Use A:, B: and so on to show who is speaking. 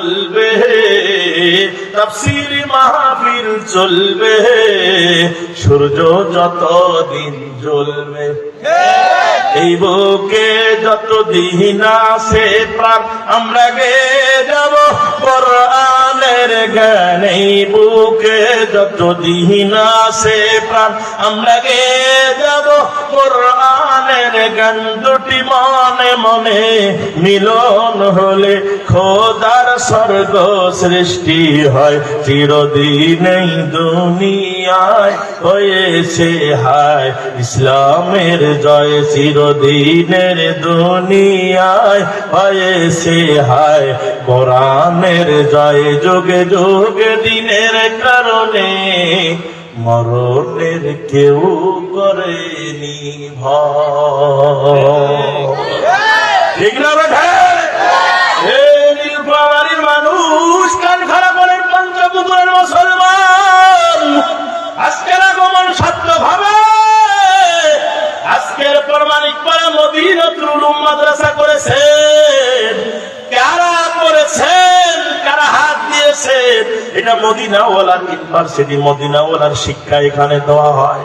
A: চলবে। তাফসির মাহফিল চলবে। সূর্য যতদিন জ্বলবে। এই বুকে যত দিন আছে প্রাণ, আমরা গে যাব কোরআনের জ্ঞান। এই বুকে যত দিন আছে প্রাণ, আমরা গে যাব কোরআনের জ্ঞান দুটি মনে মনে মিলন হলে খোদার স্বর্গ সৃষ্টি হয়। চিরদিন এই দুনিয়ায় হয়েছে হায়। ইসলামের জয় চিরদিনের দুনিয়ায় হয়েছে হায়। কোরআনের জয় যুগে যুগে দিনের কারণে মরণের কেউ করেনি ঠিক না বেঠে? মানুষ, কান খারাপ করেন পঞ্চপুকুরের মুসলমান। আজকের আগমন সত্য ভাবে আজকের প্রমাণিক পাড়া মদিনতুল মাদ্রাসা করেছেন এটা মদিনাওয়ালার ইউনিভার্সিটি মদিনাওয়ালার শিক্ষা এখানে দেওয়া হয়।